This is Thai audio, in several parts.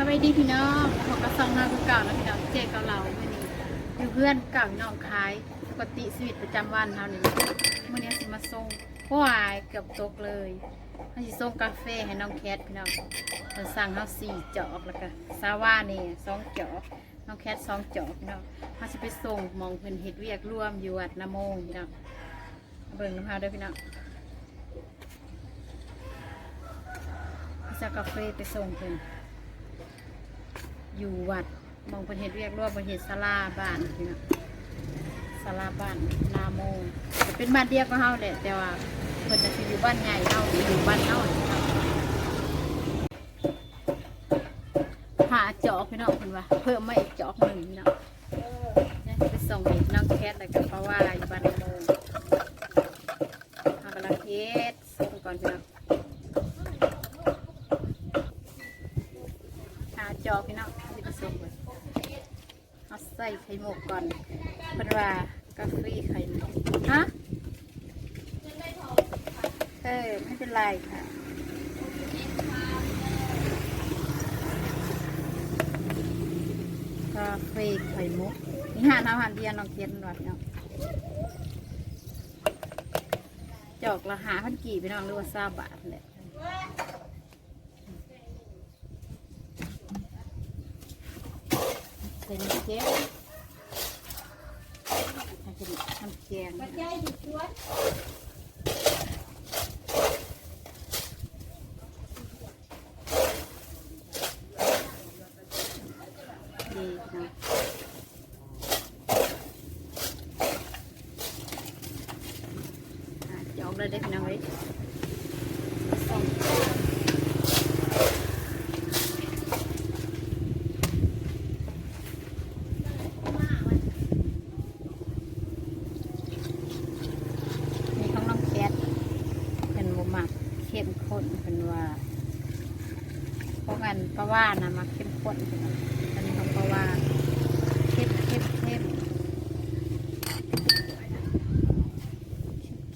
สวัสดีพี่น้องผมก็ส่องมาคือเก่าแล้วพี่น้องเจ๊เกาเหลาเมื่อนี้อยู่เพื่อนเก่าน้องขายปกติชีวิตประจำวันเท่านี้เมื่อนี้สิมาส่งเพราะวายเกือบตกเลยเขาสิส่งกาแฟให้น้องแคทพี่น้องเพิ่นสั่งเขาสี่จอกแล้วก็ซาว่านี่สองจอกน้องแคทสองจอกพี่น้องเขาสิไปส่งมองเพิ่นเฮ็ดเวียกร่วมอยู่วัดนโมงพี่น้องเบิ่งน้ำพาด้วยพี่น้องจะกาแฟไปส่งเพิ่น อยู่วัดมองประเทศเรียกรวบประเทศสลาบ้านพี่นะสลาบ้านนาโมเป็นบ้านเดียวก็เฮาแหละแต่ว่าเพิ่นจะอยู่บ้านใหญ่เฮาอยู่บ้านเฮาหาจอกพี่น้องเพิ่นว่าเพิ่มมาอีกจอกหนึ่งพี่น้องเนี่ยไปส่งให้น้องแคทแล้วก็เพราะว่าอยู่บ้านนาโมเฮากำลังเฮ็ดส่งก่อนพี่น้อง หาจอพี่น้องที่ผสมเลยเอาใส่ไข่หมกก่อนเป็นว่ากาแฟไข่หมกฮะเออไม่เป็นไรค่ะ กาแฟไข่มุกนี่หาน้ำหันเดียนน้องเทียนหน่อยพี่น้องจอกละหาพันกี่พี่น้องหรือว่าซาบาทแหละใส่น้ำแกงใส่น้ำแกงดีนะอะจะออกเลยได้พี่น้องเอ้ยส่งนี่ของน้องแคทเป็นบหมักเข้มข้นเป็นว่าเพราะกัน ปลาว่านะมาเข้มข้นอันนี้ของปลาว่าเข้มเข้มเข้ม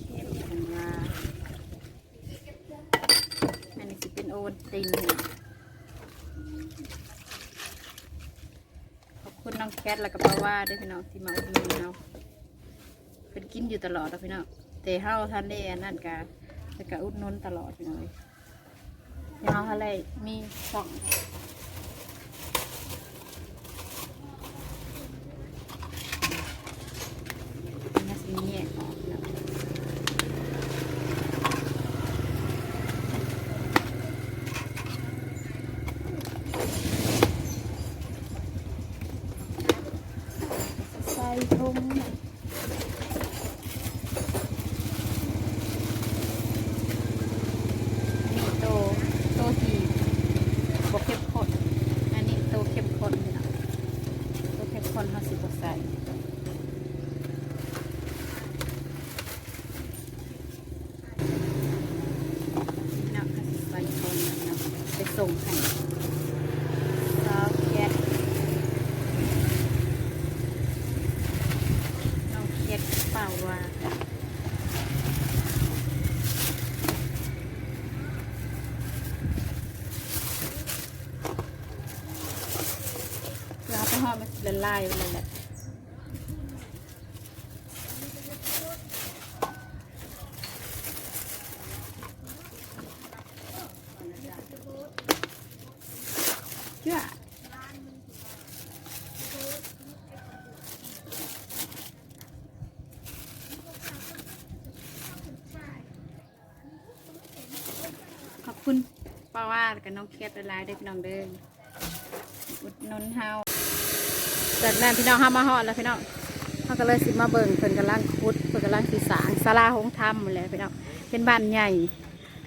เข้มเป็นว่าอันนี้จะเป็นโอวัลตินขอบคุณน้องแคทแล้วก็ปลาว่าด้วยพี่น้องที่มาอุดหนุนเราเป็นกินอยู่ตลอดนะพี่น้องแต่เฮาท่านได้นั่นกะแต่กะอุดหนุนตลอดพี่น้องเล ยเดี๋ยวเฮาอะไรมีสองนี่สิแยกออกพี่น้องใส่ถุง นี่โตโตที่บกเข้มข้นอันนี้โตเข้มข้นนี่นะโตเข้มข้นห้า สิบกว่าใส่นี่นะห้าสิบใส่คนไปส่งให้ซาวแก๊สน้องแก๊สเปล่าว่าเวลาไปห่อมันละลายไปเลยแหละเชื่อขอบคุณ ป้าว่ากับน้องเคสละลายเด็กน้องเดินอุดหนุนเฮาจากนั้นพี่น้องเฮามาฮอดแล้วพี่น้องเฮาก็เลยสิมาเบิ่งเพิ่นกำลังขุดเพิ่นกำลังสิสร้างศาลาหงส์ธรรมดแหละพี่น้องเป็นบ้านใหญ่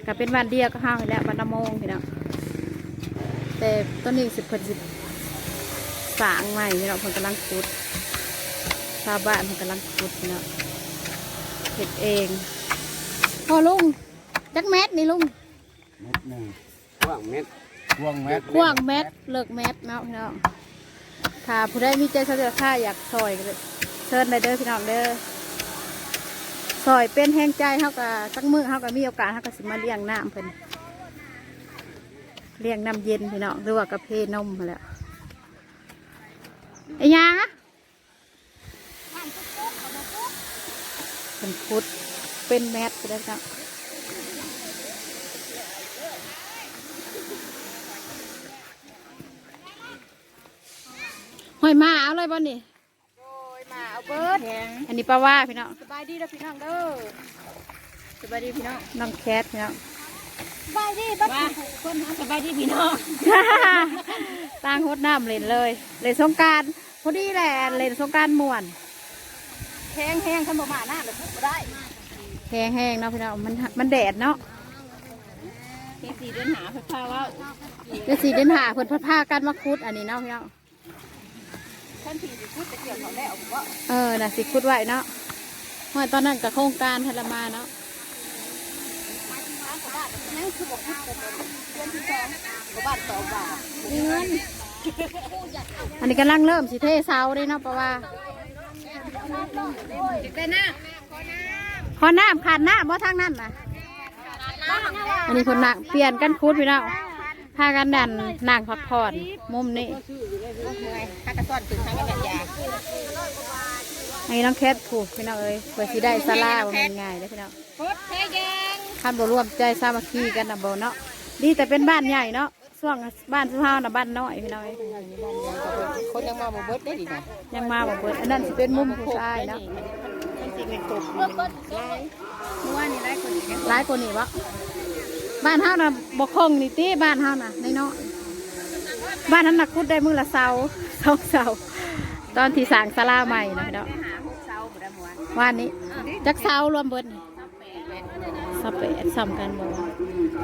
ก็เป็นบ้านเดียวก็เฮานี่แหละบ้านนโมงพี่น้องแต่ต้นนี้สิเพิ่นสิสางใหม่พี่น้องเพิ่นกำลังขุดชาวบ้านเพิ่นกำลังขุดพี่น้องเฮ็ดเองพ่อลุงจักแมทนี่ลุงเม็ดหนึ่ง ว้างเม็ดกว้างเม็ดกว้างแมทเลิกแมทเนาะพี่น้องถ้าผู้ใดมีใจเสนอค่าอยากซอยก็เชิญเลยเด้อพี่น้องเด้อซอยเป็นแห้งใจเท่ากับสักมือเท่ากับมีโอกาสเท่ากับสิมาเลี้ยงน้ำเพิ่นเลี้ยงน้ำเย็นพี่น้องหรือว่ากาแฟนมมาแหล้วไอ้ยังอะเป็นพุดเป็นแมทก็ได้ครั หอยมาเอาเลยบ่นี่โอ้ยมาเอาเบิร์ดอันนี้ปลาว่าพี่น้องสบายดีเด้อพี่น้องเด้อสบายดีพี่น้องน้องแคทพี่น้องสบายดีบ้านคนหาสบายดีพี่น้องตั้งโคตรน้ำเล่นเลยเล่นสงกรารพอดีแหละเล่นสงกรารม่วนแห้งแห้งขันบ่มาหน้าเลยพูดบ่ได้แห้งๆเนาะพี่น้องมันมันแดดเนาะเพียงสี่เดือนหาเพื่อพาว่าเดี๋ยวสีเดินหาเพิ่นพัดพากันมาคุดอันนี้เนาะพี่น้อง ท่านสี่สิพูดจะเกี่ยวเขาแล้วผมว่าเออน่ะสิคุดไว้เนาะเมื่อตอนนั้นกับโครงการทรมาเนาะนั่นคือบอกพูดแต่เดือนที่สองบ่บ้านต่อบาทเงินอันนี้กำลังเริ่มสิเทเสาเด้เนาะเพราะว่าจะได้หน้าขอน้ำขาดน้ำบ่ทางนั้นน่ะอันนี้คนนักเปลี่ยนกันคุดพี่น้อง พากันดันนั่งพักผ่อนมุมนี้ถ้ากระสอนถึงทางกันยาอันนี้น้องแคทผูกพี่น้องเอ้ยเพื่อสิได้สลาว่ามันง่ายเด้อพี่น้องพุดแท้แยงคันบ่รวมใจสามัคคีกันนะบ่เนาะดีแต่เป็นบ้านใหญ่เนาะช่วงบ้านสุเฮาน่ะบ้านน้อยพี่น้องเอ้ยคนยังมาบ่เบิร์ดได้ดีนะยังมาบ่เบิดอันนั้นสิเป็นมุมผู้ชายเนาะมันสิเป็นตกลายเมื่อวานนี้ไล่คนอย่างเงี้ยหลายคนนี่บ่ บ้านเฮาน่ะบ่คงนี่ติบ้านเฮาน่ะน้อยๆบ้านนั้นน่ะคุดได้มื้อละเสาสองเสาตอนที่สร้างศาลาใหม่นะพี่น้องหาหกเสาบ่ได้เมื่อวานว่านนี้จักเสารวมเบิดนี่สเปดซ้ำกันบ่วะ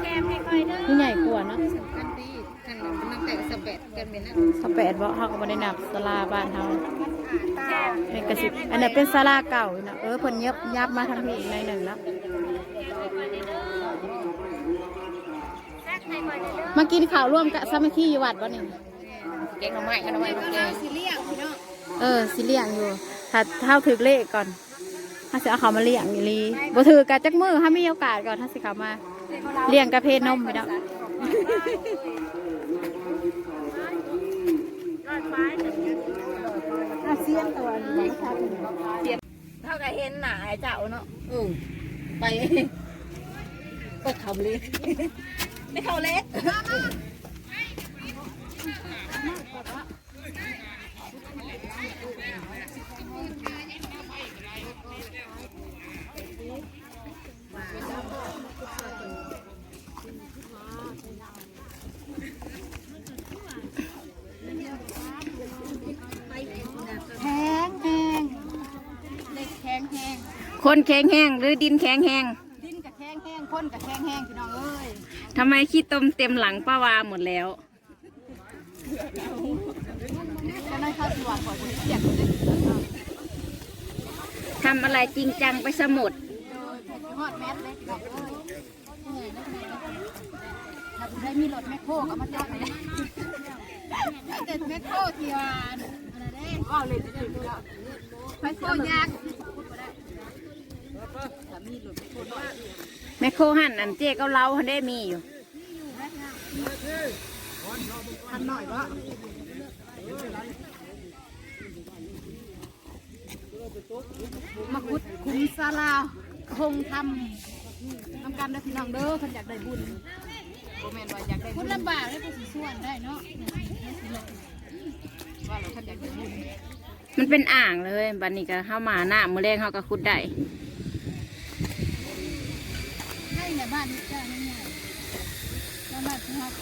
แกมให้ค่อยเด้อนี่ใหญ่กว่าเนาะกันดีกันมันแต่สเปดกันเป็นนั่นสเปดบ่เฮาก็บ่ได้นับศาลาบ้านเฮานี่ก็สิอันนี้เป็นศาลาเก่าอยู่เนาะเออเพิ่นยับยับมาทางนี้อีกหน่อยหนึ่งแล้ว มากินข้าวร่วมกับสามัคคีอยู่วัดบ่นี่แกงหน่อไม้กันหน่อไม้แกงสิเลี้ยงพี่น้องเออสิเลี้ยงอยู่ถ้าเท่าถึกเลขก่อนถ้าสิเอาเขามาเลี้ยงอีหลีบ่ถือกะจักมือถ้ามีโอกาสก่อนถ้าสิเขามาเลี้ยงกระเพนมไปเนาะเสียงตัวนี้เสียงเท่ากับเห็นหนาเจ้าเนาะอือไปก็เขาเล็ก ไม่เขาเล็กแข็งแห้งเล็กแข็งแห้งคนแข็งแห้งหรือดินแข็งแห้งดินกับแข็ งแห้งคนกับแข็งแห้งพี่น้องเอ้ยทำไมขี้ต้มเต็มหลังป้าวาหมดแล้วก็นั่นเข้าสิวัดก่อนสิเสียงเลยทำอะไรจริงจังไปสมุดฮอดแมสเลยพี่น้องเอ้ยเหนื่อยนะถ้าคุณได้มีรถแมคโครก็มาจอดเลยเด็ดแมคโครที่วานอันนั้นเองว้าวเลยจะถึงแล้วแมคโครยาก แม่โคหันอันเจ๊ก็เล้าหันได้มีอยู่ทันหน่อยวะมาคุดคุ้มซาลาคงทำทำกันได้พี่น้องเด้อคนอยากได้บุญโบแมนว่าอยากได้บุญลำบากเลยก็สิส่วนได้เนาะว่าเราคนอยากได้บุญมันเป็นอ่างเลยบันนี้ก็เข้ามาหน้ามือแรงเขาก็ขุดได้ ให้ในบ้านนี่จ้าไม่ใหญ่แล้วบ้านที่ฮัก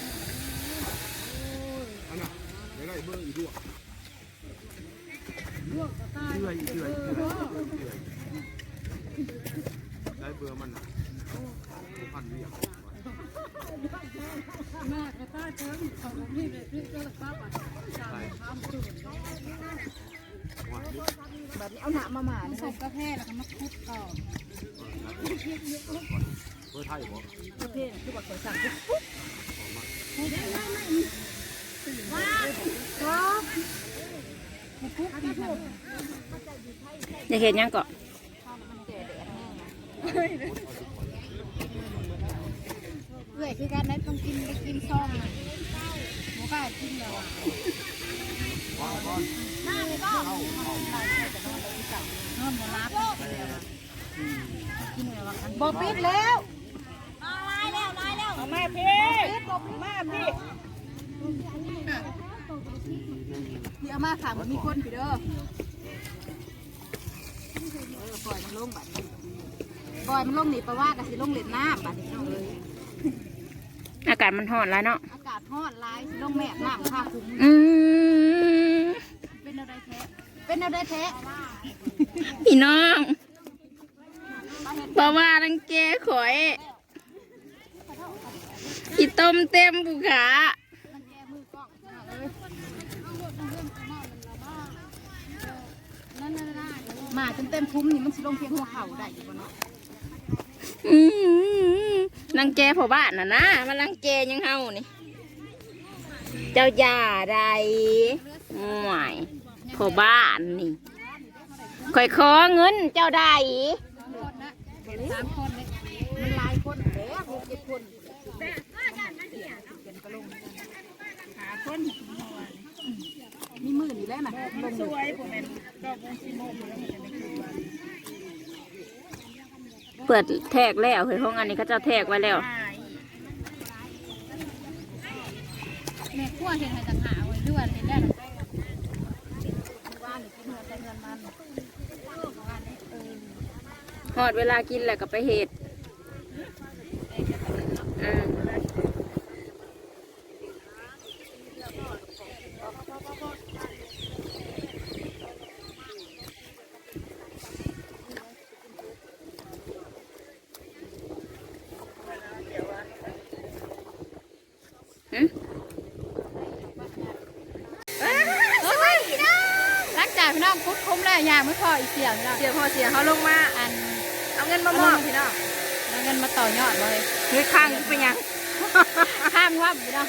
อันน่ะเดี๋ยวได้เบิ่งอีกด้วยเรื่อย อยเรื่อยเรื่อยได้เบอร์มันนะพันเรียกมากระต้าเติมของพี่เลยพี่ก็ละป้าป่ะสามสามจุดแบบนี้เอาหนามาหมาใส่กระเพาแฟแล้วก็มาคุดต่อเบอร์ไทยบ่กระเพาแฟคือแบบสั่งปุ๊บคุก อยากเห็นยังก็พื่อยคือการได้ต้องกินไปกินซ่องน่ะหมูกล้ากินแล้วอะน้าเลยก็นอนมารับกินแล้วอะบ่ปิดแล้วลายแล้วลายแล้วเอาแม่พี่แม่พี่เดี๋ยวมาค่ะมันมีคนพี่เด้อ ปล่อยมันลงบัดนี้ปล่อยมันลงนี่แปลว่าก็สิลงเล่นน้ำบัดนี้เอาเลยอากาศมันร้อนแล้วเนาะ อากาศร้อนหลายสิลงแม่น้ำค่าคุ้มอืมเป็นอะไรแท้เป็นอะไรแท้พี่น้องเพราะว่ารังแกข่อยอีต้มเต็มบุขา มันแก้มือกล้องเอาเลยนั่นๆๆ มาจนเต็มคุ้มนี่มันสิลงเพียงหัวเข่าได้อยู่บ่เนาะอืมรังแกพ่อบ้านน่ะนะมารังแกยังเฮานี่ เจ้าย่าใดห่วยพ่อบ้านนี่ข่อยขอเงินเจ้าใดสามคนเลยมันหลายคนแล้วหกเจ็ดคนมี มือนี่แหล้วนะลงสวยผมเป็นดอกบัวสีโมงแล้วมันจะไม่คือวันเปิดแทกแล้วเฮ้ยห้องอันนี้เขาเจ้าแทกไว้แล้ว แม่ขั้วเห็นให้ต่างหากไว้ด้วยเห็นได้หรอว่าหรือกินเงินแต่เงินมันหอดเวลากินแหละก็ไปเห็ดอืมหึ หลังจากพี่น้องพุดคุ้มแล้วยางไม่พออีกเสียงพี่น้องเสียพอเสียเขาลงมา อันเอาเงินมามอบพี่น้องแล้วเงินมาต่อยอดเลยเฮ้ยข้างเป็นยังข้ามว่าพี่น้อง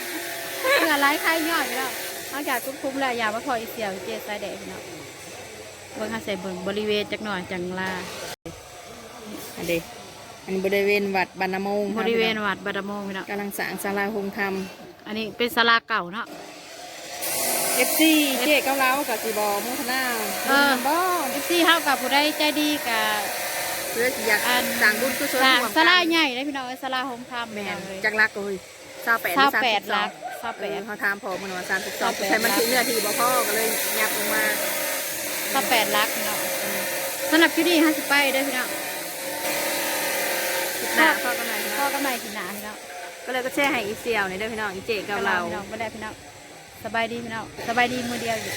เงื่อไรใครยอดพี่น้องหลังจากพุดคุ้มแล้วยางไม่พออีกเสียงเจสายแดดพี่น้องเบิ่งหาใส่เบิ่งบริเวณจักหน่อยจังลาอันเดอันนี้บริเวณวัดบรรณมงบริเวณวัดบาดาโมงพี่น้องกำลังสร้างศาลาคงธรรมอันนี้เป็นศาลาเก่าเนาะ เอฟซีเจ๊เก้าเล้ากับจีบอมุทนาเออบ่เอฟซีเฮากับผู้ใดใจดีกับ เพื่อสิอยากอัน สั่งบุญกุศลสร้างร่วมศาลากันใหญ่เลยพี่น้องเอ้ยศาลาโฮมคามแม่แม่นเลยจักรักเลยซาแปดซาแปดลักซาแปแปดดเขาถามพอมันว่าสามสิบสองซาแปดใช้มันถึงเนื้อที่บ่พ่อก็เลยยับลงมาซาแปดลักพี่น้องสำหรับคลิปนี้ห้าสิบไปเด้อพี่น้องหน้าพ่อกันหน่อยพ่อก็ไม่กินหนาพี่น้องก็เลยก็แช่ให้อีเซียวในเด้อพี่น้องอีเจ๊เก้าเล้าพี่น้องไม่ได้พี่น้อง สบายดีพี่น้องสบายดีมือเดียวอยู่